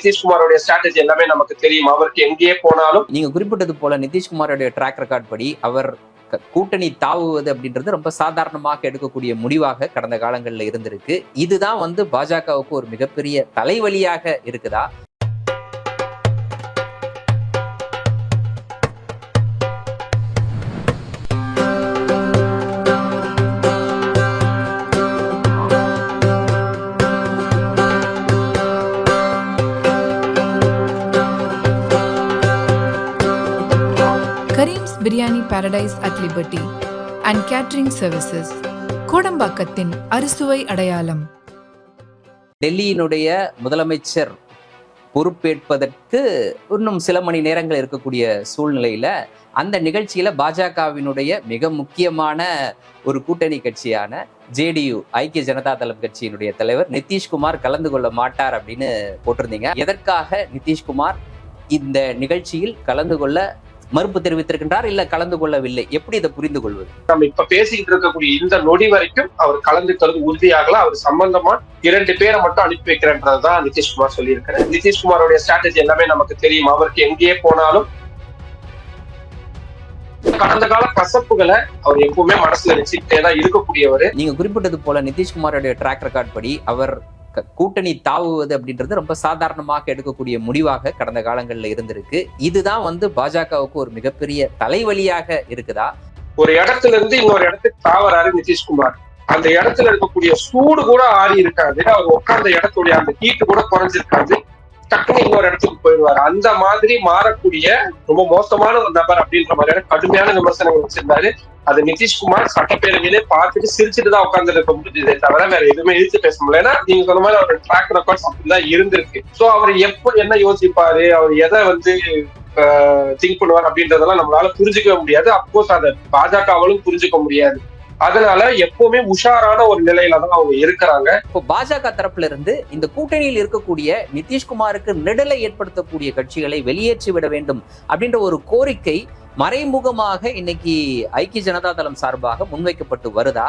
நிதிஷ்குமாரோட strategy எல்லாமே நமக்கு தெரியும். அவருக்கு எங்கேயே போனாலும் நீங்க குறிப்பிட்டது போல நிதிஷ்குமாரோட ட்ராக் ரெக்கார்ட் படி அவர் கூட்டணி தாவுவது அப்படின்றது ரொம்ப சாதாரணமாக எடுக்கக்கூடிய முடிவாக கடந்த காலங்களில் இருந்திருக்கு. இதுதான் வந்து பாஜகவுக்கு ஒரு மிகப்பெரிய தலைவலியாக இருக்குதா? Paradise at liberty and catering services கோடம்பாக்கத்தின் அறுசுவை அடையாளம் டெல்லியினுடைய முதலமைச்சர் பொறுப்பேற்பதற்கு இன்னும் சில மணி நேரங்கள் இருக்கக்கூடிய சூழ்நிலையில அந்த நிகழ்ச்சியில பாஜகவினுடைய மிக முக்கியமான ஒரு கூட்டணி கட்சியான ஜேடியு ஐக்கிய ஜனதா தளம் கட்சியினுடைய தலைவர் நிதிஷ்குமார் கலந்து கொள்ள மாட்டார் அப்படின்னு போட்டிருந்தீங்க. எதற்காக நிதிஷ்குமார் இந்த நிகழ்ச்சியில் கலந்து கொள்ள மறுப்பு தெரிவித்திருக்கின்றார் இல்ல கலந்து கொள்ளவில்லை? எப்படி இதை புரிந்து கொள்வது நம்ம இப்ப பேசிக்கிட்டு இருக்கக்கூடிய இந்த நொடி வரைக்கும் அவர் கலந்துக்கிறது உறுதியாகல. அவர் சம்பந்தமா இரண்டு பேரை மட்டும் அனுப்பி வைக்கிறேன்றதுதான் நிதிஷ்குமார் சொல்லியிருக்காரு நிதிஷ்குமாரோட ஸ்ட்ராட்டஜி எல்லாமே நமக்கு தெரியும். அவருக்கு எங்கேயே போனாலும் கடந்த கால கசப்புகளை அவர் எப்பவுமே மனசுல வச்சுக்கிட்டே தான் இருக்கக்கூடியவர். நீங்க குறிப்பிட்டது போல நிதிஷ்குமாரோடைய ட்ராக் ரெக்கார்ட் படி அவர் கூட்டணி தாவுவது அப்படின்றது ரொம்ப சாதாரணமாக எடுக்கக்கூடிய முடிவாக கடந்த காலங்களில் இருந்திருக்கு. இதுதான் வந்து பாஜகவுக்கு ஒரு மிகப்பெரிய தலைவலியாக இருக்குதா? ஒரு இடத்துல இருந்து இன்னொரு இடத்துக்கு தாவராரு நிதிஷ்குமார். அந்த இடத்துல இருக்கக்கூடிய சூடு கூட ஆறி இருக்காது அவர் உட்கார்ந்த இடத்துடைய அந்த ஹீட்டு கூட குறைஞ்சிருக்காது. டக்குன்னு இன்னொரு இடத்துக்கு போயிடுவாரு. அந்த மாதிரி மாறக்கூடிய ரொம்ப மோசமான ஒரு நபர் அப்படின்ற மாதிரியான கடுமையான விமர்சனங்கள் வச்சிருந்தாரு. அது நிதிஷ்குமார் சட்டப்பேரவையிலே பார்த்துட்டு சிரிச்சுட்டு தான் உட்கார்ந்து இருக்க முடியுதே தவிர வேற எதுவுமே இழுத்து பேச முடியல. ஏன்னா நீங்க சொன்ன மாதிரி அவர் ட்ராக் ரெக்கார்ட்ஸ் அப்படிதான் இருந்திருக்கு. சோ அவர் எப்போ என்ன யோசிப்பாரு? அவர் எதை வந்து திங்க் பண்ணுவார் அப்படின்றதெல்லாம் நம்மளால புரிஞ்சுக்கவே முடியாது. அப்கோர்ஸ் அதை பாஜகவாலும் புரிஞ்சுக்க முடியாது. அதனால எப்பவுமே உஷாரான ஒரு நிலையில தான் அவங்க இருக்கிறாங்க. இப்போ பாஜக தரப்புல இருந்து இந்த கூட்டணியில் இருக்கக்கூடிய நிதிஷ்குமாருக்கு நெடலை ஏற்படுத்தக்கூடிய கட்சிகளை வெளியேற்றி விட வேண்டும் அப்படின்ற ஒரு கோரிக்கை மறைமுகமாக இன்னைக்கு ஐக்கிய ஜனதா தளம் சார்பாக முன்வைக்கப்பட்டு வருதா?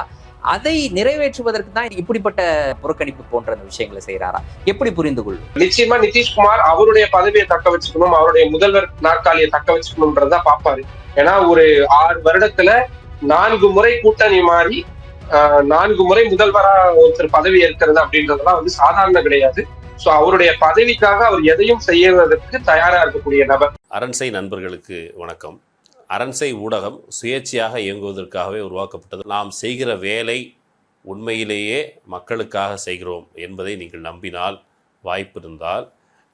அதை நிறைவேற்றுவதற்கு தான் இப்படிப்பட்ட புறக்கணிப்பு போன்ற அந்த விஷயங்களை செய்யறாரா எப்படி புரிந்து கொள்வது நிச்சயமா நிதிஷ்குமார் அவருடைய பதவியை தக்க வச்சுக்கணும் அவருடைய முதல்வர் நாற்காலியை தக்க வச்சுக்கணும்ன்றதா பாப்பாரு ஏன்னா ஒரு ஆறு வருடத்துல நான்கு முறை கூட்டணி மாறி நான்கு முறை முதல்வரா ஒருத்தர் பதவி ஏற்கிறது அப்படின்றதெல்லாம் வந்து சாதாரண கிடையாது. ஸோ அவருடைய பதவிக்காக அவர் எதையும் செய்வதற்கு தயாராக இருக்கக்கூடிய நபர். அரண்சை நண்பர்களுக்கு வணக்கம். அரண்சை ஊடகம் சுயேட்சையாக இயங்குவதற்காகவே உருவாக்கப்பட்டது. நாம் செய்கிற வேலை உண்மையிலேயே மக்களுக்காக செய்கிறோம் என்பதை நீங்கள் நம்பினால் வாய்ப்பு இருந்தால்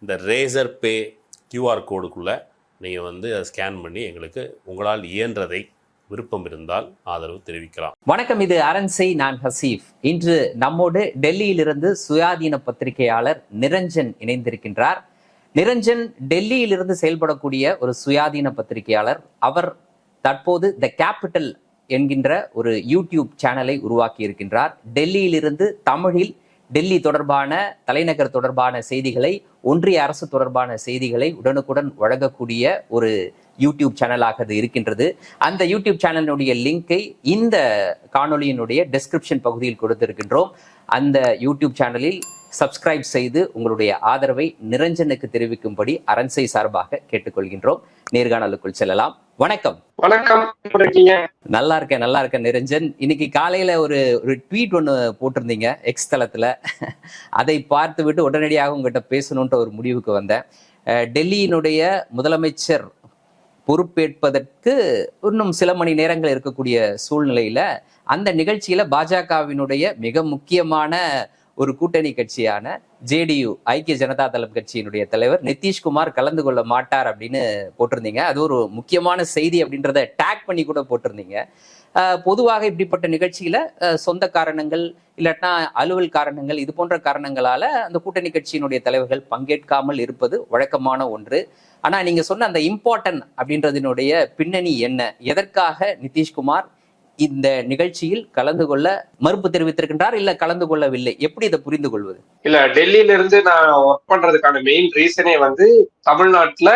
இந்த ரேசர் பே கியூஆர் கோடுக்குள்ளே நீங்கள் வந்து அதை ஸ்கேன் பண்ணி எங்களுக்கு உங்களால் இயன்றதை விருப்பம் இருந்தால் ஆதரவு தெரிவிக்கலாம். வணக்கம் இது அரண்சை நான் ஹசீஃப். இன்று நம்மோடு டெல்லியிலிருந்து சுயாதீன பத்திரிகையாளர் நிரஞ்சன் இணைந்திருக்கின்றார். நிரஞ்சன் டெல்லியிலிருந்து செயல்படக்கூடிய ஒரு சுயாதீன பத்திரிகையாளர். அவர் தற்போது த கேபிட்டல் என்கின்ற ஒரு யூடியூப் சேனலை உருவாக்கி இருக்கின்றார் டெல்லியிலிருந்து தமிழில் டெல்லி தொடர்பான தலைநகர் தொடர்பான செய்திகளை ஒன்றிய அரசு தொடர்பான செய்திகளை உடனுக்குடன் வழங்கக்கூடிய ஒரு யூடியூப் சேனலாக அது இருக்கின்றது. அந்த யூடியூப் சேனலினுடைய லிங்கை இந்த காணொளியினுடைய டெஸ்கிரிப்ஷன் பகுதியில் கொடுத்திருக்கின்றோம். அந்த யூடியூப் சேனலில் சப்ஸ்கிரைப் செய்து உங்களுடைய ஆதரவை நிரஞ்சனுக்கு தெரிவிக்கும்படி அரண்சை சார்பாக கேட்டுக்கொள்கின்றோம். நேர்காணலுக்குள் செல்லலாம். வணக்கம். வணக்கம். நல்லா இருக்கேன் நல்லா இருக்கேன் நிரஞ்சன். இன்னைக்கு காலையில ஒரு ஒரு ட்வீட் ஒன்று போட்டிருந்தீங்க எக்ஸ் தளத்துல. அதை பார்த்து விட்டு உடனடியாக உங்ககிட்ட பேசணுன்ற ஒரு முடிவுக்கு வந்தேன். டெல்லியினுடைய முதலமைச்சர் பொறுப்பேற்பதற்கு இன்னும் சில மணி நேரங்கள் இருக்கக்கூடிய சூழ்நிலையில அந்த நிகழ்ச்சியில பாஜகவினுடைய மிக முக்கியமான ஒரு கூட்டணி கட்சியான ஜேடியு ஐக்கிய ஜனதா தளம் கட்சியினுடைய தலைவர் நிதிஷ்குமார் கலந்து கொள்ள மாட்டார் அப்படின்னு போட்டிருந்தீங்க. அது ஒரு முக்கியமான செய்தி அப்படின்றத டேக் பண்ணி கூட போட்டிருந்தீங்க. பொதுவாக இப்படிப்பட்ட நிகழ்ச்சியில சொந்த காரணங்கள் இல்லாட்டினா அலுவல் காரணங்கள் இது போன்ற காரணங்களால அந்த கூட்டணி கட்சியினுடைய தலைவர்கள் பங்கேற்காமல் இருப்பது வழக்கமான ஒன்று. ஆனா நீங்க சொன்ன அந்த இம்பார்ட்டன்ட் அப்படின்றதினுடைய பின்னணி என்ன? எதற்காக நிதிஷ்குமார் இந்த நிகழ்ச்சியில் கலந்து கொள்ள மறுப்பு தெரிவித்திருக்கின்றார் இல்ல கலந்து கொள்ளவில்லை? எப்படி இதை புரிந்து கொள்வது இல்ல டெல்லியில இருந்து நான் ஒர்க் பண்றதுக்கான மெயின் ரீசனே வந்து தமிழ்நாட்டுல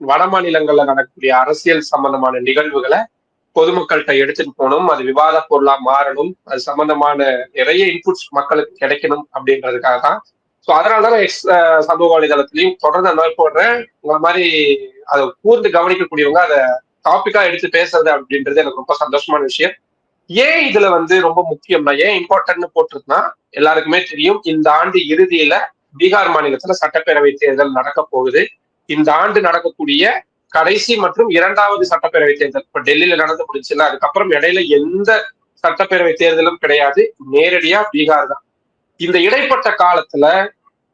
வட மாநிலங்கள்ல நடக்கக்கூடிய அரசியல் சம்பந்தமான நிகழ்வுகளை பொதுமக்கள்கிட்ட எடுத்துட்டு போகணும். அது விவாத பொருளா மாறணும். அது சம்பந்தமான நிறைய இன்புட்ஸ் மக்களுக்கு கிடைக்கணும் அப்படின்றதுக்காக தான். ஸோ அதனாலதான் எக்ஸ் சமூக வலைதளத்திலையும் தொடர்ந்து அந்த மாதிரி போடுறேன். உங்களை மாதிரி அதை கூர்ந்து கவனிக்கக்கூடியவங்க அதை டாபிக்கா எடுத்து பேசுறது அப்படின்றது எனக்கு ரொம்ப சந்தோஷமான விஷயம். ஏன் இதுல வந்து ரொம்ப முக்கியம்னா ஏன் இம்பார்ட்டன்ட்னு போட்டிருக்குன்னா எல்லாருக்குமே தெரியும் இந்த ஆண்டு இறுதியில பீகார் மாநிலத்துல சட்டப்பேரவை தேர்தல் நடக்க போகுது. இந்த ஆண்டு நடக்கக்கூடிய கடைசி மற்றும் இரண்டாவது சட்டப்பேரவை தேர்தல் இப்ப டெல்லியில நடந்து முடிச்சுல அதுக்கப்புறம் இடையில எந்த சட்டப்பேரவை தேர்தலும் கிடையாது நேரடியா பீகார் தான். இந்த இடைப்பட்ட காலத்துல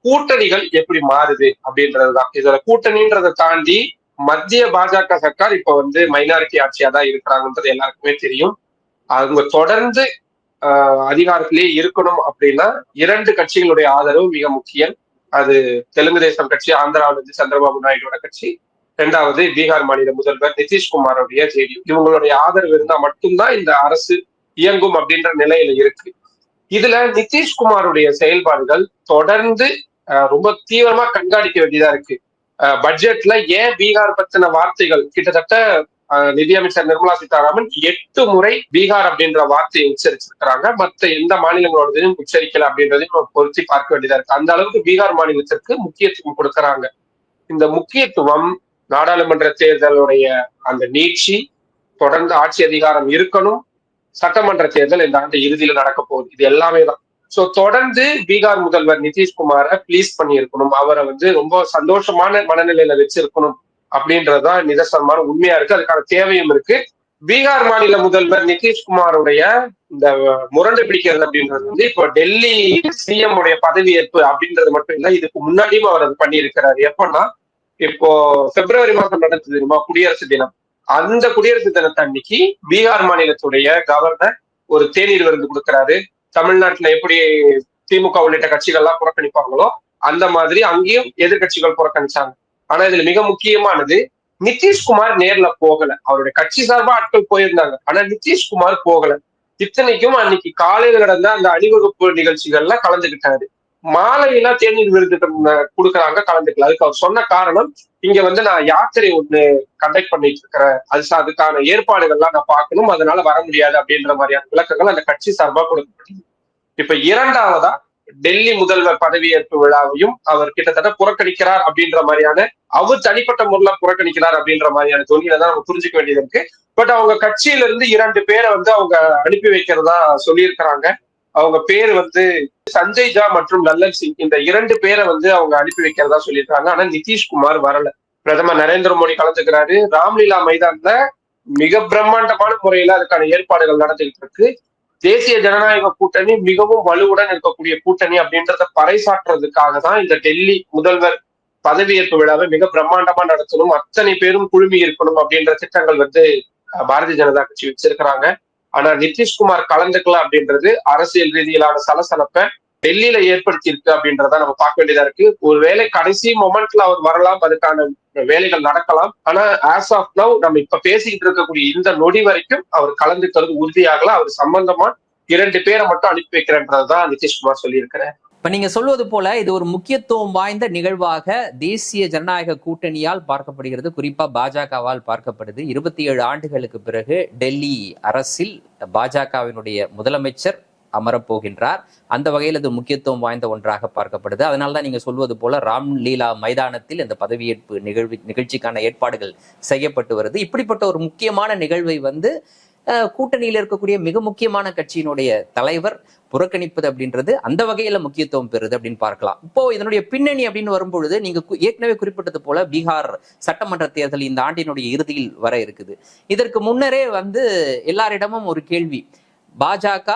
கூட்டணிகள் எப்படி மாறுது அப்படின்றதுதான். இதுல கூட்டணின்றதை தாண்டி மத்திய பாஜக சர்க்கார் இப்ப வந்து மைனாரிட்டி ஆட்சியா தான் இருக்கிறாங்கன்றது எல்லாருக்குமே தெரியும். அவங்க தொடர்ந்து அதிகாரத்திலேயே இருக்கணும் அப்படின்னா இரண்டு கட்சிகளுடைய ஆதரவு மிக முக்கியம். அது தெலுங்கு தேசம் கட்சி ஆந்திராவில இருந்து சந்திரபாபு நாயுடுவோட கட்சி இரண்டாவது பீகார் மாநில முதல்வர் நிதிஷ்குமாரோடைய ஜேடியு இவங்களுடைய ஆதரவு இருந்தா மட்டும்தான் இந்த அரசு இயங்கும் அப்படின்ற நிலையில இருக்கு. இதுல நிதிஷ்குமாருடைய செயல்பாடுகள் தொடர்ந்து ரொம்ப தீவிரமா கண்காணிக்க வேண்டியதா இருக்கு. ஆஹ் பட்ஜெட்ல ஏன் பீகார் பத்தின வார்த்தைகள்? கிட்டத்தட்ட நிதியமைச்சர் நிர்மலா சீதாராமன் எட்டு முறை பீகார் அப்படின்ற வார்த்தையை உச்சரிச்சிருக்கிறாங்க. மத்த எந்த மாநிலங்களோடதையும் உச்சரிக்கல அப்படின்றதையும் பொருத்தி பார்க்க வேண்டியதா இருக்கு. அந்த அளவுக்கு பீகார் மாநிலத்திற்கு முக்கியத்துவம் கொடுக்கறாங்க. இந்த முக்கியத்துவம் நாடாளுமன்ற தேர்தலுடைய அந்த நீட்சி தொடர்ந்து ஆட்சி அதிகாரம் இருக்கணும். சட்டமன்ற தேர்தல் இந்த ஆண்டு இறுதியில நடக்க போகுது. இது எல்லாமே தான். சோ தொடர்ந்து பீகார் முதல்வர் நிதிஷ்குமார ப்ளீஸ் பண்ணி இருக்கணும் அவரை வந்து ரொம்ப சந்தோஷமான மனநிலையில வச்சிருக்கணும். அப்படின்றதுதான் நிதர்சனமான உண்மையா இருக்கு. அதுக்கான தேவையும் இருக்கு. பீகார் மாநில முதல்வர் நிதிஷ்குமாருடைய இந்த முரண்டு பிடிக்கிறது அப்படின்றது வந்து இப்போ டெல்லி சிஎம் உடைய பதவியேற்பு அப்படின்றது மட்டும் இல்ல இதுக்கு முன்னாடியும் அவர் அது பண்ணியிருக்கிறாரு. எப்பன்னா இப்போ பிப்ரவரி மாதம் நடந்தது தெரியுமா? குடியரசு தினம். அந்த குடியரசு தினத்தை அன்னைக்கு பீகார் மாநிலத்துடைய கவர்னர் ஒரு தேநீர் விருந்து கொடுக்கிறாரு. தமிழ்நாட்டுல எப்படி திமுக உள்ளிட்ட கட்சிகள்லாம் புறக்கணிப்பாங்களோ அந்த மாதிரி அங்கேயும் எதிர்கட்சிகள் புறக்கணிச்சாங்க. ஆனா இதுல மிக முக்கியமானது நிதிஷ்குமார் நேர்ல போகல. அவருடைய கட்சி சார்பா ஆட்கள் போயிருந்தாங்க. ஆனா நிதிஷ்குமார் போகல. இத்தனைக்கும் அன்னைக்கு காலையில நடந்த அந்த அணிவகுப்பு நிகழ்ச்சிகள்ல கலந்துகிட்டாரு. மாலையில தேநீர் விருது கொடுக்குறாங்க கலந்துக்கல. அதுக்கு அவர் சொன்ன காரணம் இங்க வந்து நான் யாத்திரை ஒண்ணு கண்டக்ட் பண்ணிட்டு இருக்கிறேன். அது அதுக்கான ஏற்பாடுகள்லாம் நான் பார்க்கணும். அதனால வர முடியாது அப்படின்ற மாதிரியான விளக்கங்கள் அந்த கட்சி சார்பா கொடுக்கப்பட்டது. இப்ப இரண்டாவதா டெல்லி முதல்வர் பதவியேற்பு விழாவையும் அவர் கிட்டத்தட்ட புறக்கணிக்கிறார் அப்படின்ற மாதிரியான அவர் தனிப்பட்ட முறையில புறக்கணிக்கிறார் அப்படின்ற மாதிரியான தொழில தான் நம்ம புரிஞ்சுக்க வேண்டியது இருக்கு. பட் அவங்க கட்சியில இருந்து இரண்டு பேரை வந்து அவங்க அனுப்பி வைக்கிறதா சொல்லியிருக்கிறாங்க. அவங்க பேர் வந்து சஞ்சய் ஜா மற்றும் லல்லன் சிங். இந்த இரண்டு பேரை வந்து அவங்க அனுப்பி வைக்கிறதா சொல்லியிருக்காங்க ஆனா நிதிஷ்குமார் வரல. பிரதமர் நரேந்திர மோடி கலந்துக்கிறாரு. ராம்லீலா மைதான்ல மிக பிரம்மாண்டமான முறையில அதுக்கான ஏற்பாடுகள் நடந்துகிட்டு இருக்கு. தேசிய ஜனநாயக கூட்டணி மிகவும் வலுவுடன் இருக்கக்கூடிய கூட்டணி அப்படின்றத பறைசாற்றுறதுக்காக தான் இந்த டெல்லி முதல்வர் பதவியேற்பு விழாவை மிக பிரம்மாண்டமா நடத்தணும். அத்தனை பேரும் குழுமி இருக்கணும் அப்படின்ற திட்டங்கள் வந்து பாரதிய ஜனதா கட்சி வச்சிருக்கிறாங்க. ஆனா நிதிஷ்குமார் கலந்துக்கலாம் அப்படின்றது அரசியல் ரீதியிலான சலசலப்பை டெல்லியில ஏற்படுத்தியிருக்கு அப்படின்றத நம்ம பார்க்க வேண்டியதா இருக்கு. ஒருவேளை கடைசி மொமெண்ட்ல அவர் வரலாம் அதுக்கான வேலைகள் நடக்கலாம். ஆனா ஆஸ் ஆஃப் நவ் நம்ம இப்ப பேசிக்கிட்டு இருக்கக்கூடிய இந்த நொடி வரைக்கும் அவர் கலந்துக்கிறது உறுதியாகல. அவர் சம்பந்தமா இரண்டு பேரை மட்டும் அனுப்பி வைக்கிறேன்றதுதான் நிதிஷ்குமார் சொல்லியிருக்கிறேன் இப்ப நீங்க சொல்வது போல இது ஒரு முக்கியத்துவம் வாய்ந்த நிகழ்வாக தேசிய ஜனநாயக கூட்டணியால் பார்க்கப்படுகிறது. குறிப்பா பாஜகவால் பார்க்கப்படுது. இருபத்தி ஏழு ஆண்டுகளுக்கு பிறகு டெல்லி அரசில் பாஜகவினுடைய முதலமைச்சர் அமரப்போகின்றார். அந்த வகையில் அது முக்கியத்துவம் வாய்ந்த ஒன்றாக பார்க்கப்படுது. அதனால தான் நீங்க சொல்வது போல ராம் லீலா மைதானத்தில் இந்த பதவியேற்பு நிகழ்வு நிகழ்ச்சிக்கான ஏற்பாடுகள் செய்யப்பட்டு வருது. இப்படிப்பட்ட ஒரு முக்கியமான நிகழ்வை வந்து கூட்டணியில் இருக்கக்கூடிய மிக முக்கியமான கட்சியினுடைய தலைவர் புறக்கணிப்பது அப்படின்றது அந்த வகையில முக்கியத்துவம் பெறுது அப்படின்னு பார்க்கலாம். இப்போ இதனுடைய பின்னணி அப்படின்னு வரும்பொழுது நீங்க ஏற்கனவே குறிப்பிட்டது போல பீகார் சட்டமன்ற தேர்தல் இந்த ஆண்டினுடைய இறுதியில் வர இருக்குது. இதற்கு முன்னரே வந்து எல்லாரிடமும் ஒரு கேள்வி. பாஜக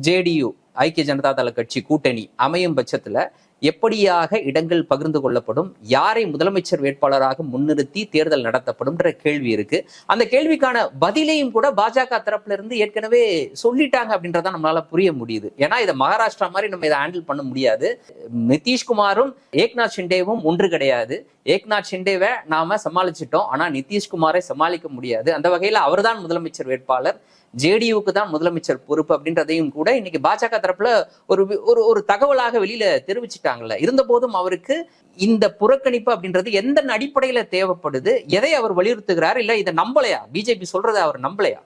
ஜேடியு ஐக்கிய ஜனதா தள கட்சி கூட்டணி அமையும் பட்சத்துல எப்படியாக இடங்கள் பகிர்ந்து கொள்ளப்படும் யாரை முதலமைச்சர் வேட்பாளராக முன்னிறுத்தி தேர்தல் நடத்தப்படும்ன்ற கேள்வி இருக்கு. அந்த கேள்விக்கான பதிலையும் கூட பாஜக தரப்புல இருந்து ஏற்கனவே சொல்லிட்டாங்க அப்படின்றத நம்மளால புரிய முடியுது. ஏன்னா இதை மகாராஷ்டிரா மாதிரி நம்ம இதை ஹேண்டில் பண்ண முடியாது. நிதிஷ்குமாரும் ஏக்நாத் ஷிண்டேவும் ஒன்று கிடையாது. ஏக்நாத் ஷிண்டேவை நாம சமாளிச்சிட்டோம். ஆனா நிதிஷ்குமாரை சமாளிக்க முடியாது. அந்த வகையில அவர்தான் முதலமைச்சர் வேட்பாளர். ஜேடியூக்கு தான் முதலமைச்சர் பொறுப்பு அப்படின்றதையும் கூட இன்னைக்கு பாஜக தரப்புல ஒரு ஒரு ஒரு தகவலாக வெளியில தெரிவிச்சுட்டாங்கல்ல. இருந்த போதும் அவருக்கு இந்த புறக்கணிப்பு அப்படின்றது எந்த அடிப்படையில தேவைப்படுது? எதை அவர் வலியுறுத்துகிறார்? இல்ல இதை நம்பலையா? பிஜேபி சொல்றதை அவர் நம்பலையா?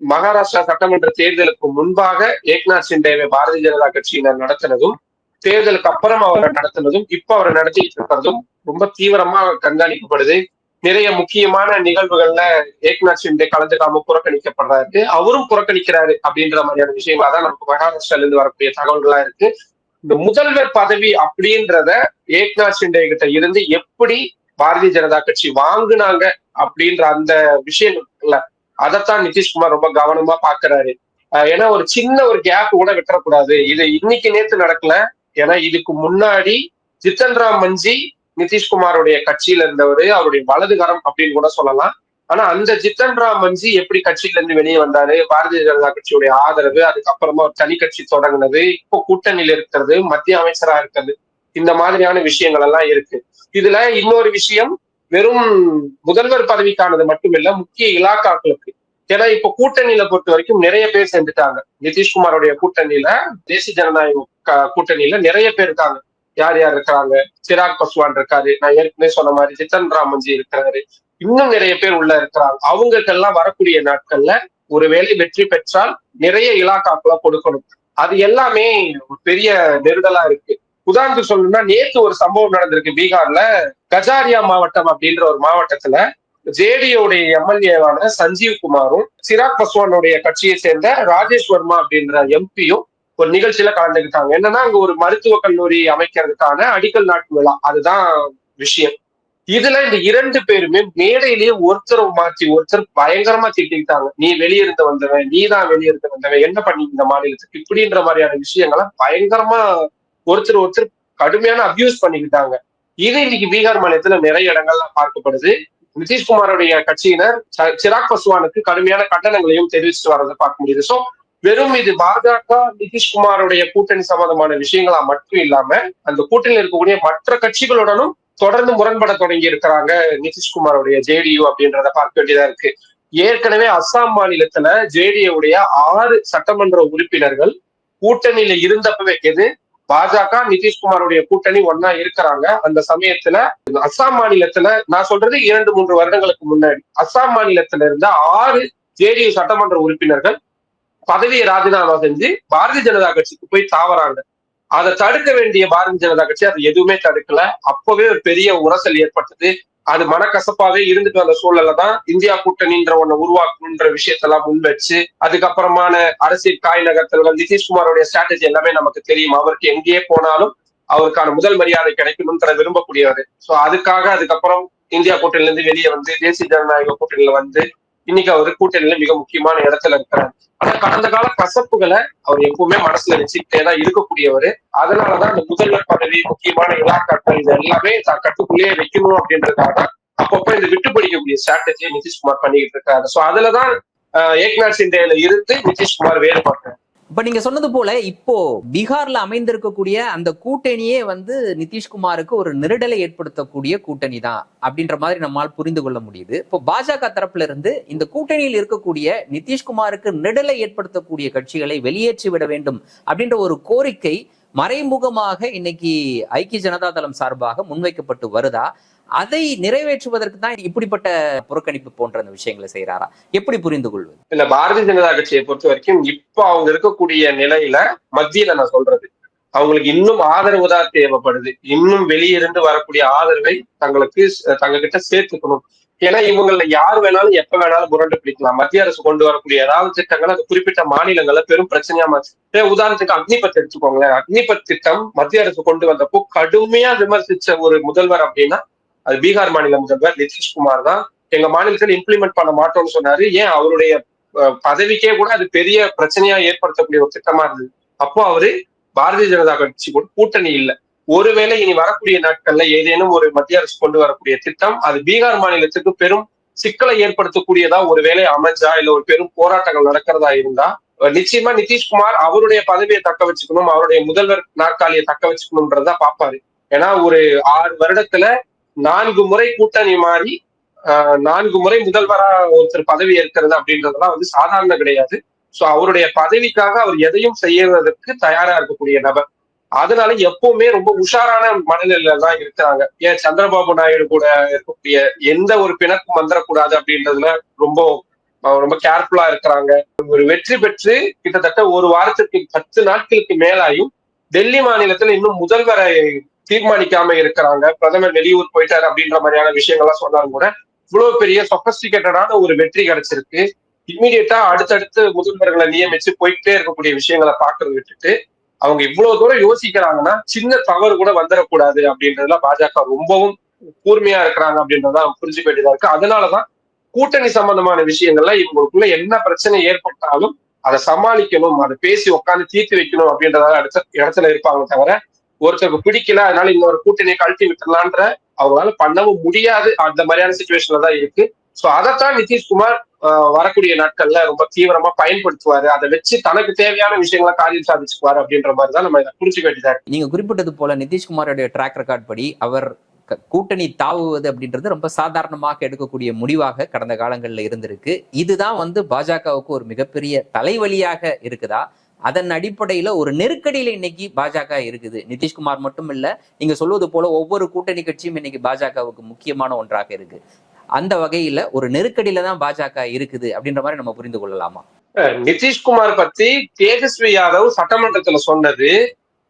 மகாராஷ்டிரா சட்டமன்ற தேர்தலுக்கு முன்பாக ஏக்நாத் சிண்டேவை பாரதிய ஜனதா கட்சியினர் நடத்தினதும் தேர்தலுக்கு அப்புறம் அவரை நடத்தினதும் இப்ப அவரை நடத்திட்டு இருக்கிறதும் ரொம்ப தீவிரமா கண்காணிக்கப்படுது. நிறைய முக்கியமான நிகழ்வுகள்ல ஏக்நாத் ஷிண்டே கலந்துக்காம புறக்கணிக்கப்படுறாரு. அவரும் புறக்கணிக்கிறாரு அப்படின்ற மாதிரியான விஷயமா தான் நமக்கு மகாராஷ்டிரால இருந்து வரக்கூடிய தகவல்களா இருக்கு. இந்த முதல்வர் பதவி அப்படின்றத ஏக்நாத் ஷிண்டே கிட்ட இருந்து எப்படி பாரதிய ஜனதா கட்சி வாங்குனாங்க அப்படின்ற அந்த விஷயம் இருக்குல்ல அதைத்தான் நிதிஷ்குமார் ரொம்ப கவனமா பாக்குறாரு. ஏன்னா ஒரு சின்ன ஒரு கேப் கூட விட்டுறக்கூடாது இது இன்னைக்கு நேத்து நடக்கல. ஏன்னா இதுக்கு முன்னாடி ஜித்தன் ராம் மஞ்சி நிதிஷ்குமாருடைய கட்சியில இருந்தவர் அவருடைய வலதுகரம் அப்படின்னு கூட சொல்லலாம். ஆனா அந்த ஜித்தன் ராம் மஞ்சி எப்படி கட்சியில இருந்து வெளியே வந்தாரு? பாரதிய ஜனதா கட்சியுடைய ஆதரவு அதுக்கப்புறமா ஒரு தனி கட்சி தொடங்கினது இப்போ கூட்டணியில் இருக்கிறது மத்திய அமைச்சரா இருக்கிறது. இந்த மாதிரியான விஷயங்கள் எல்லாம் இருக்கு. இதுல இன்னொரு விஷயம் வெறும் முதல்வர் பதவிக்கானது மட்டுமில்ல முக்கிய இலாக்காக்களுக்கு. ஏன்னா இப்ப கூட்டணியில பொறுத்த வரைக்கும் நிறைய பேர் சேர்ந்துட்டாங்க. நிதிஷ்குமாரோடைய கூட்டணியில தேசிய ஜனநாயக கூட்டணியில நிறைய பேர் இருக்காங்க. யார் யார் இருக்கிறாங்க சிராக் பஸ்வான் இருக்காரு. நான் ஏற்கனவே சொன்ன மாதிரி ஜித்தன் ராமன்ஜி இருக்கிறாரு. இன்னும் நிறைய பேர் உள்ள இருக்கிறாங்க. அவங்களுக்கெல்லாம் வரக்கூடிய நாட்கள்ல ஒருவேளை வெற்றி பெற்றால் நிறைய இலாக்காக்களை கொடுக்கணும். அது எல்லாமே ஒரு பெரிய நெருடலா இருக்கு. உதாரணத்துக்கு சொல்லணும்னா நேத்து ஒரு சம்பவம் நடந்திருக்கு பீகார்ல. கஜாரியா மாவட்டம் அப்படின்ற ஒரு மாவட்டத்துல ஜேடியோடைய எம்எல்ஏவான சஞ்சீவ் குமாரும் சிராக் பஸ்வானுடைய கட்சியை சேர்ந்த ராஜேஷ் வர்மா அப்படின்ற எம்பியும் ஒரு நிகழ்ச்சியில கலந்துக்கிட்டாங்க. என்னன்னா அங்க ஒரு மருத்துவ கல்லூரி அமைக்கிறதுக்கான அடிக்கல் நாட்டு விழா. அதுதான் விஷயம். இதுல இந்த இரண்டு பேருமே மேடையிலேயே ஒருத்தர் மாத்தி ஒருத்தர் பயங்கரமா திட்டிக்கிட்டாங்க. நீ வெளியிருந்து வந்தவன் நீ தான் வெளியிருந்து வந்தவன் என்ன பண்ணி இந்த மாநிலத்துக்கு? இப்படின்ற மாதிரியான விஷயங்களை பயங்கரமா ஒருத்தர் ஒருத்தர் கடுமையான அபியூஸ் பண்ணிக்கிட்டாங்க. இது இன்னைக்கு பீகார் மாநிலத்துல நிறைய இடங்கள்ல பார்க்கப்படுது. நிதிஷ்குமாருடைய கட்சியினர் ச- சிராக் பஸ்வானுக்கு கடுமையான கண்டனங்களையும் தெரிவிச்சுட்டு வரதை பார்க்க முடியுது. சோ வெறும் இது பாஜக நிதிஷ்குமாருடைய கூட்டணி சம்பந்தமான விஷயங்களா மட்டும் இல்லாம அந்த கூட்டணியில் இருக்கக்கூடிய மற்ற கட்சிகளுடனும் தொடர்ந்து முரண்பட தொடங்கி இருக்கிறாங்க நிதிஷ்குமாருடைய ஜேடியு அப்படின்றத பார்க்க வேண்டியதா இருக்கு. ஏற்கனவே அஸ்ஸாம் மாநிலத்துல ஜேடியுடைய ஆறு சட்டமன்ற உறுப்பினர்கள் கூட்டணியில இருந்தப்பவே எது? பாஜக நிதிஷ்குமாருடைய கூட்டணி ஒன்னா இருக்கிறாங்க. அந்த சமயத்துல அஸ்ஸாம் மாநிலத்துல நான் சொல்றது இரண்டு மூன்று வருடங்களுக்கு முன்னாடி அஸ்ஸாம் மாநிலத்துல இருந்த ஆறு ஜேடியு சட்டமன்ற உறுப்பினர்கள் பதவியை ராஜினாமா செஞ்சு பாரதிய ஜனதா கட்சிக்கு போய் தாவறாங்க. அதை தடுக்க வேண்டிய பாரதிய ஜனதா கட்சி அதை எதுவுமே தடுக்கல. அப்பவே ஒரு பெரிய உரசல் ஏற்பட்டது. அது மனக்கசப்பாவே இருந்துட்டு வந்த சூழல்ல தான் இந்தியா கூட்டணின்ற ஒண்ணு உருவாக்கணுன்ற விஷயத்தெல்லாம் முன் வச்சு அதுக்கப்புறமான அரசியல் காய் நகர்த்தல்கள் நிதிஷ்குமாரோடைய ஸ்ட்ராட்டஜி எல்லாமே நமக்கு தெரியும். அவருக்கு எங்கேயே போனாலும் அவருக்கான முதல் மரியாதை கிடைக்கணும்ன்ற விரும்பக்கூடியவர். சோ அதுக்காக அதுக்கப்புறம் இந்தியா கூட்டணில இருந்து வெளியே வந்து தேசிய ஜனநாயக கூட்டணியில வந்து இன்னைக்கு அவரு கூட்டணியில மிக முக்கியமான இடத்துல இருக்கிறார். ஆனா கடந்த கால கசப்புகளை அவர் எப்பவுமே மனசுல வச்சுக்கிட்டே தான் இருக்கக்கூடியவர். அதனாலதான் அந்த முதல்வர் பதவி முக்கியமான இலாக்காக்கள் இது எல்லாமே தான் கட்டுக்குள்ளேயே வைக்கணும் அப்படின்றதுக்காக அப்பப்போ இந்த விட்டு படிக்கக்கூடிய ஸ்ட்ராட்டஜியை நிதிஷ்குமார் பண்ணிக்கிட்டு இருக்காரு. சோ அதுலதான் ஆஹ், ஏக்நாத் சிண்டேல இருந்து நிதிஷ்குமார் வேறுபட்டார். இப்ப நீங்க சொன்னது போல இப்போ பீகார்ல அமைந்திருக்கக்கூடிய அந்த கூட்டணியே வந்து நிதிஷ்குமாருக்கு ஒரு நெருடலை ஏற்படுத்தக்கூடிய கூட்டணி தான் அப்படின்ற மாதிரி நம்மால் புரிந்து கொள்ள முடியுது. இப்போ பாஜக தரப்புல இருந்து இந்த கூட்டணியில் இருக்கக்கூடிய நிதிஷ்குமாருக்கு நெருடலை ஏற்படுத்தக்கூடிய கட்சிகளை வெளியேற்றி விட வேண்டும் அப்படின்ற ஒரு கோரிக்கை மறைமுகமாக இன்னைக்கு ஐக்கிய ஜனதா தளம் சார்பாக முன்வைக்கப்பட்டு வருதா? அதை நிறைவேற்றுவதற்கு தான் இப்படிப்பட்ட புறக்கணிப்பு போன்ற அந்த விஷயங்களை செய்யறாரா எப்படி புரிந்து கொள்வது? இல்ல பாரதிய ஜனதா கட்சியை பொறுத்த வரைக்கும் இப்போ அவங்க இருக்கக்கூடிய நிலையில மத்தியில நான் சொல்றது அவங்களுக்கு இன்னும் ஆதரவு தான் தேவைப்படுது. இன்னும் வெளியிருந்து வரக்கூடிய ஆதரவை தங்களுக்கு தங்க கிட்ட சேர்த்துக்கணும். ஏன்னா இவங்கள யார் வேணாலும் எப்ப வேணாலும் முரண்டு பிடிக்கலாம். மத்திய அரசு கொண்டு வரக்கூடிய ஏதாவது திட்டங்கள் அது குறிப்பிட்ட மாநிலங்கள்ல பெரும் பிரச்சனையா மாச்சு உதாரணத்துக்கு அக்னிபத் எடுத்துக்கோங்களேன். அக்னிபத் திட்டம் மத்திய அரசு கொண்டு வந்தப்போ கடுமையா விமர்சிச்ச ஒரு முதல்வர் அப்படின்னா அது பீகார் மாநில முதல்வர் நிதிஷ்குமார் தான் எங்க மாநிலத்தில் இம்ப்ளிமெண்ட் பண்ண மாட்டோம்னு சொன்னாரு. ஏன் அவருடைய பதவிக்கே கூட அது பெரிய பிரச்சனையா ஏற்படுத்தக்கூடிய ஒரு திட்டமா இருந்தது. அப்போ அவரு பாரதிய ஜனதா கட்சி கூட கூட்டணி இல்லை. ஒருவேளை இனி வரக்கூடிய நாட்கள்ல ஏதேனும் ஒரு மத்திய அரசு கொண்டு வரக்கூடிய திட்டம் அது பீகார் மாநிலத்துக்கு பெரும் சிக்கலை ஏற்படுத்தக்கூடியதா ஒருவேளை அமைஞ்சா இல்ல ஒரு பெரும் போராட்டங்கள் நடக்கிறதா இருந்தா நிச்சயமா நிதிஷ்குமார் அவருடைய பதவியை தக்க வச்சுக்கணும் அவருடைய முதல்வர் நாற்காலியை தக்க வச்சுக்கணும்ன்றதா பாப்பாரு ஏன்னா ஒரு ஆறு வருடத்துல நான்கு முறை கூட்டணி மாறி ஆஹ் நான்கு முறை முதல்வரா ஒருத்தர் பதவி ஏற்கிறது அப்படின்றதெல்லாம் வந்து சாதாரண கிடையாது. சோ அவருடைய பதவிக்காக அவர் எதையும் செய்யறதுக்கு தயாரா இருக்கக்கூடிய நபர். அதனால எப்பவுமே ரொம்ப உஷாரான மனநிலையில தான் இருக்கிறாங்க. ஏன் சந்திரபாபு நாயுடு கூட இருக்கக்கூடிய எந்த ஒரு பிணக்கும் வந்துடக்கூடாது அப்படின்றதுல ரொம்ப ரொம்ப கேர்ஃபுல்லா இருக்கிறாங்க. ஒரு வெற்றி பெற்று கிட்டத்தட்ட ஒரு வாரத்துக்கு பத்து நாட்களுக்கு மேலாயும் டெல்லி மாநிலத்துல இன்னும் முதல்வரை தீர்மானிக்காம இருக்கிறாங்க. பிரதமர் வெளியூர் போயிட்டாரு அப்படின்ற மாதிரியான விஷயங்கள்லாம் சொன்னாலும் கூட இவ்வளவு பெரிய சொபஸ்டிகேட்டடான ஒரு வெற்றி கிடைச்சிருக்கு. இம்மிடியட்டா அடுத்தடுத்து முதல்வர்களை நியமிச்சு போயிட்டே இருக்கக்கூடிய விஷயங்களை பாக்குறது விட்டுட்டு அவங்க இவ்வளவு தூரம் யோசிக்கிறாங்கன்னா சின்ன தவறு கூட வந்துடக்கூடாது அப்படின்றதுல பாஜக ரொம்பவும் கூர்மையா இருக்கிறாங்க அப்படின்றதான் புரிஞ்சுக்க வேண்டியதா இருக்கு. அதனாலதான் கூட்டணி சம்பந்தமான விஷயங்கள்ல இவங்களுக்குள்ள என்ன பிரச்சனை ஏற்பட்டாலும் அதை சமாளிக்கணும் அதை பேசி உட்காந்து தீர்த்து வைக்கணும் அப்படின்றதால அடுத்த இடத்துல இருப்பாங்க தவிர ஒருத்தருக்கு பிடிக்கல அதனால இன்னொரு கூட்டணியை கழட்டி விட்டுலான்ற அவங்களால பண்ணவும் முடியாது. அந்த மாதிரியான சுச்சுவேஷன்ல தான் இருக்கு. ஸோ அதைத்தான் நிதிஷ்குமார் வரக்கூடிய நாட்கள்ல ரொம்ப தீவிரமா பயன்படுத்துவாரு. அதை வச்சு தனக்கு தேவையான விஷயங்களை காரியம் சாதிச்சுக்குவாரு அப்படின்ற மாதிரி தான் நம்ம இதை குறிச்சு வேண்டியதா இருக்கு. நீங்க குறிப்பிட்டது போல நிதிஷ்குமாரோடைய ட்ராக் ரெக்கார்ட் படி அவர் க- கூட்டணி தாவுவது அப்படின்றது ரொம்ப சாதாரணமாக எடுக்கக்கூடிய முடிவாக கடந்த காலங்களில் இருந்திருக்கு. இதுதான் வந்து பாஜகவுக்கு ஒரு மிகப்பெரிய தலைவலியாக இருக்குதா? அதன் அடிப்படையில ஒரு நெருக்கடியில இன்னைக்கு பாஜக இருக்குது. நிதிஷ்குமார் மட்டும் இல்ல நீங்க சொல்வது போல ஒவ்வொரு கூட்டணி கட்சியும் இன்னைக்கு பாஜகவுக்கு முக்கியமான ஒன்றாக இருக்கு. அந்த வகையில ஒரு நெருக்கடியில தான் பாஜக இருக்குது அப்படின்ற மாதிரி நம்ம புரிந்து கொள்ளலாமா? நிதிஷ்குமார் பத்தி தேஜஸ்வி யாதவ் சட்டமன்றத்துல சொன்னது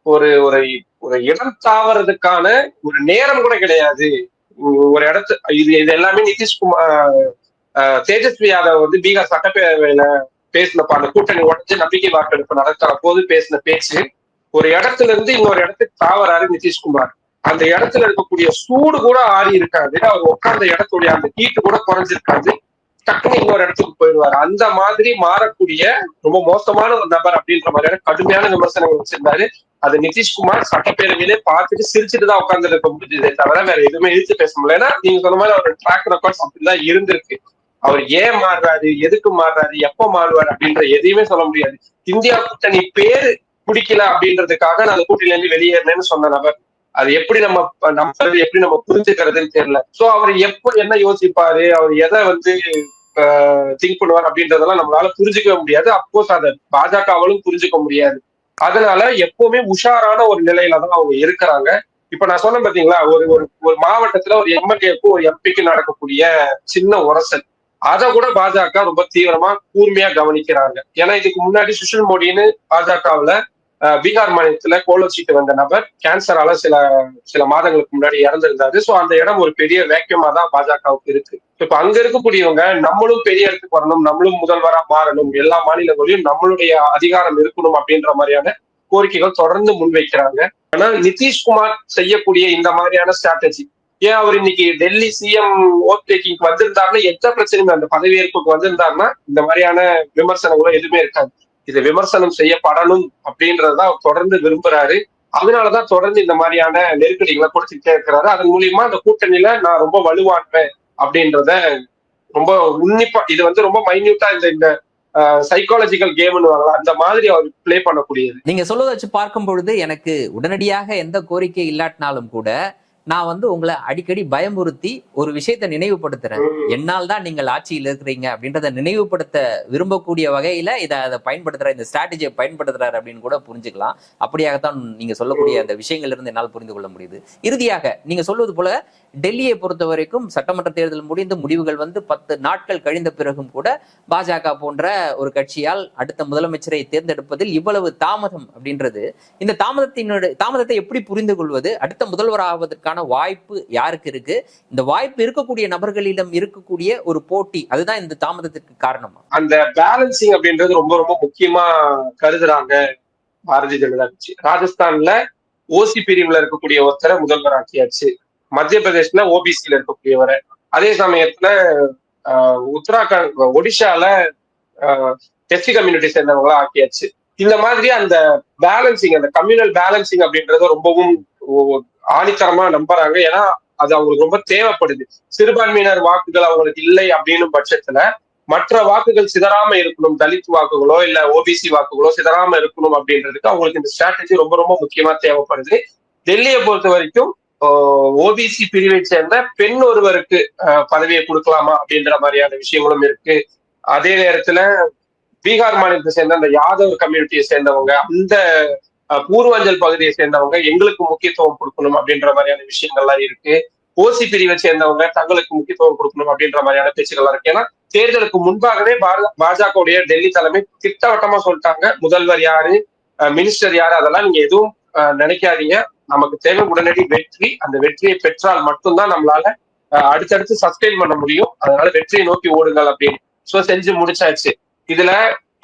ஒரு ஒரு ஒரு இடம் தாவறதுக்கான ஒரு நேரம் கூட கிடையாது. ஒரு இடத்து இது இது எல்லாமே நிதிஷ்குமார் தேஜஸ்வி யாதவ் வந்து பீகார் சட்டப்பேரவையில பேசினப்ப அந்த கூட்டணி உடஞ்சு நம்பிக்கை வாக்கெடுப்பு நடக்கிற போது பேசின பேச்சு ஒரு இடத்துல இருந்து இன்னொரு இடத்துக்கு தாவராரு நிதிஷ்குமார். அந்த இடத்துல இருக்கக்கூடிய சூடு கூட ஆறி இருக்காது. அவர் உட்கார்ந்த இடத்துடைய அந்த ஹீட்டு கூட குறைஞ்சிருக்காது. டக்குனு இன்னொரு இடத்துக்கு போயிடுவாரு. அந்த மாதிரி மாறக்கூடிய ரொம்ப மோசமான ஒரு நபர் அப்படின்ற மாதிரியான கடுமையான விமர்சனங்கள் வச்சிருந்தாரு. அது நிதிஷ்குமார் சட்டப்பேரவையிலே பார்த்துட்டு சிரிச்சுட்டு தான் உட்கார்ந்து இருக்க முடிஞ்சதே தவிர வேற எதுவுமே இழுத்து பேச முடியல. ஏன்னா நீங்க சொன்ன மாதிரி அவர் ட்ராக் ரெக்கார்ட்ஸ் அப்படிதான் இருந்திருக்கு. அவர் ஏன் மாறுறாரு எதுக்கு மாறுறாரு எப்ப மாறுவார் அப்படின்ற எதையுமே சொல்ல முடியாது. இந்தியா கூட்டணி பேரு பிடிக்கல அப்படின்றதுக்காக நான் அந்த கூட்டணியில இருந்து வெளியேறினேன்னு சொன்ன நபர். அது எப்படி நம்ம நம்ம எப்படி நம்ம புரிஞ்சுக்கிறதுன்னு தெரியல. சோ அவர் எப்ப என்ன யோசிப்பாரு அவர் எதை வந்து திங்க் பண்ணுவார் அப்படின்றதெல்லாம் நம்மளால புரிஞ்சுக்கவே முடியாது. அப்கோர்ஸ் அதை பாஜகவாலும் புரிஞ்சுக்க முடியாது. அதனால எப்பவுமே உஷாரான ஒரு நிலையில தான் அவங்க இருக்கிறாங்க. இப்ப நான் சொன்னேன் பாத்தீங்களா ஒரு ஒரு ஒரு மாவட்டத்துல ஒரு எம்எல்ஏக்கும் ஒரு எம்பிக்கு நடக்கக்கூடிய சின்ன உரசல். அதை கூட பாஜக ரொம்ப தீவிரமா கூர்மையா கவனிக்கிறாங்க. ஏன்னா இதுக்கு முன்னாடி சுஷில் மோடின்னு பாஜகவுல பீகார் மாநிலத்துல கோலோச்சிட்டு வந்த நபர் கேன்சரால சில சில மாதங்களுக்கு முன்னாடி இறந்திருந்தாரு. சோ அந்த இடம் ஒரு பெரிய வேக்கியமா தான் பாஜகவுக்கு இருக்கு. இப்ப அங்க இருக்கக்கூடியவங்க நம்மளும் பெரிய இடத்துக்கு வரணும் நம்மளும் முதல்வரா மாறணும் எல்லா மாநிலங்களையும் நம்மளுடைய அதிகாரம் இருக்கணும் அப்படின்ற மாதிரியான கோரிக்கைகள் தொடர்ந்து முன்வைக்கிறாங்க. ஆனா நிதிஷ்குமார் செய்யக்கூடிய இந்த மாதிரியான ஸ்ட்ராட்டஜி ஏன் அவர் இன்னைக்கு டெல்லி சிஎம் ஓட் டேக்கிங் வந்திருந்தாருன்னா எந்த பிரச்சனையும் அந்த பதவியேற்புக்கு வந்திருந்தாருன்னா இந்த மாதிரியான விமர்சனங்களும் எதுவுமே இருக்காது. இது விமர்சனம் செய்யப்படணும் அப்படின்றதான் அவர் தொடர்ந்து விரும்புறாரு. அதனாலதான் தொடர்ந்து இந்த மாதிரியான நெருக்கடிகளை கொடுத்துட்டே இருக்கிறாரு. அதன் மூலியமா அந்த கூட்டணியில நான் ரொம்ப வலுவானேன் அப்படின்றத ரொம்ப உன்னிப்பா இது வந்து ரொம்ப மைன்யூட்டா இந்த இந்த சைக்காலஜிக்கல் கேம்னு அந்த மாதிரி அவர் ப்ளே பண்ணக்கூடியது. நீங்க சொல்லுவதை வச்சு பார்க்கும் பொழுது எனக்கு உடனடியாக எந்த கோரிக்கை இல்லாட்டினாலும் கூட நான் வந்து உங்களை அடிக்கடி பயமுறுத்தி ஒரு விஷயத்தை நினைவுபடுத்துறேன். என்னால் தான் நீங்கள் ஆட்சியில் இருக்கிறீங்க அப்படின்றத நினைவுபடுத்த விரும்பக்கூடிய வகையில இதை அதை பயன்படுத்துற இந்த ஸ்ட்ராட்டஜியை பயன்படுத்துறாரு அப்படின்னு கூட புரிஞ்சுக்கலாம். அப்படியாகத்தான் நீங்க சொல்லக்கூடிய அந்த விஷயங்கள் இருந்து என்னால் புரிந்து கொள்ள முடியுது. இறுதியாக நீங்க சொல்வது போல டெல்லியை பொறுத்த வரைக்கும் சட்டமன்ற தேர்தல் முடிந்து முடிவுகள் வந்து பத்து நாட்கள் கழிந்த பிறகும் கூட பாஜக போன்ற ஒரு கட்சியால் அடுத்த முதலமைச்சரை தேர்ந்தெடுப்பதில் இவ்வளவு தாமதம் அப்படின்றது. இந்த தாமதத்தினுடைய தாமதத்தை எப்படி புரிந்து கொள்வது? அடுத்த முதல்வர் ஆவதற்கான வாய்ப்பு யாருக்கு இருக்கு? இந்த வாய்ப்பு இருக்கக்கூடிய நபர்களிடம் இருக்கக்கூடிய ஒரு போட்டி அதுதான் இந்த தாமதத்திற்கு காரணமா? அந்த பேலன்சிங் அப்படின்றது ரொம்ப ரொம்ப முக்கியமா கருதுறாங்க பாரதிய ஜனதா கட்சி. ராஜஸ்தான்ல ஓசி பிரிவுல இருக்கக்கூடிய ஒருத்தரை முதல்வர் ஆக்கியாச்சு மத்திய பிரதேஷ்ல ஓபிசியில இருக்கக்கூடியவர். அதே சமயத்துல ஆஹ், உத்தராகண்ட் ஒடிஷால எஸ்சி கம்யூனிட்டி சேர்ந்தவங்கள ஆக்கியாச்சு. இந்த மாதிரி அந்த பேலன்சிங் அந்த கம்யூனல் பேலன்சிங் அப்படின்றத ரொம்பவும் ஆணித்தரமா நம்புறாங்க. ஏன்னா அது அவங்களுக்கு ரொம்ப தேவைப்படுது. சிறுபான்மையினர் வாக்குகள் அவங்களுக்கு இல்லை அப்படின்னு பட்சத்துல மற்ற வாக்குகள் சிதறாம இருக்கணும். தலித் வாக்குகளோ இல்ல ஓபிசி வாக்குகளோ சிதறாம இருக்கணும் அப்படின்றதுக்கு அவங்களுக்கு இந்த ஸ்ட்ராட்டஜி ரொம்ப ரொம்ப முக்கியமா தேவைப்படுது. டெல்லியை பொறுத்த வரைக்கும் ஓபிசி பிரிவை சேர்ந்த பெண் ஒருவருக்கு பதவியை கொடுக்கலாமா அப்படின்ற மாதிரியான விஷயங்களும் இருக்கு. அதே நேரத்துல பீகார் மாநிலத்தை சேர்ந்த அந்த யாதவ் கம்யூனிட்டியை சேர்ந்தவங்க அந்த பூர்வாஞ்சல் பகுதியை சேர்ந்தவங்க எங்களுக்கு முக்கியத்துவம் கொடுக்கணும் அப்படின்ற மாதிரியான விஷயங்கள்லாம் இருக்கு. ஓசி பிரிவை சேர்ந்தவங்க தங்களுக்கு முக்கியத்துவம் கொடுக்கணும் அப்படின்ற மாதிரியான பேச்சுக்கள்லாம் இருக்கு. ஏன்னா தேர்தலுக்கு முன்பாகவே பாஜகவுடைய டெல்லி தலைமை திட்டவட்டமா சொல்லிட்டாங்க. முதல்வர் யாரு மினிஸ்டர் யாரு அதெல்லாம் நீங்க எதுவும் நினைக்காதீங்க. நமக்கு தேவை உடனடி வெற்றி. அந்த வெற்றியை பெற்றால் மட்டும்தான் நம்மளால அடுத்தடுத்து சஸ்டெயின் பண்ண முடியும். அதனால வெற்றியை நோக்கி ஓடுங்கள் அப்படின்னு. சோ செஞ்சு முடிச்சாச்சு. இதுல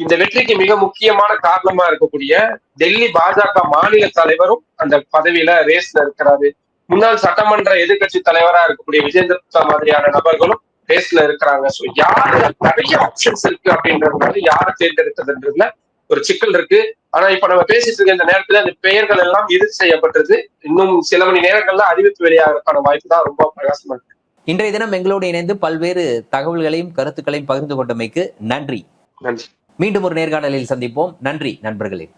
இந்த வெற்றிக்கு மிக முக்கியமான காரணமா இருக்கக்கூடிய டெல்லி பாஜக மாநில தலைவரும் அந்த பதவியில ரேஸ்ல இருக்கிறாரு. முன்னாள் சட்டமன்ற எதிர்க்கட்சி தலைவரா இருக்கக்கூடிய விஜேந்திர மாதிரியான நபர்களும் ரேஸ்ல இருக்கிறாங்க. சோ யாரு நிறைய ஆப்ஷன்ஸ் இருக்கு அப்படின்றது யாரை தேர்ந்தெடுத்ததுன்றதுல ஒரு சிக்கல் இருக்கு. ஆனா இப்ப நம்ம பேசிட்டு இருக்க இந்த நேரத்துல அந்த பெயர்கள் எல்லாம் இறுதி செய்யப்பட்டது இன்னும் சில மணி நேரங்கள்ல அறிவிப்பு வெளியாகிறதுக்கான வாய்ப்பு தான் ரொம்ப பிரகாசமா இருக்கு. இன்றைய தினம் எங்களோடு இணைந்து பல்வேறு தகவல்களையும் கருத்துக்களையும் பகிர்ந்து கொண்டமைக்கு நன்றி. நன்றி. மீண்டும் ஒரு நேர்காணலில் சந்திப்போம். நன்றி நண்பர்களே.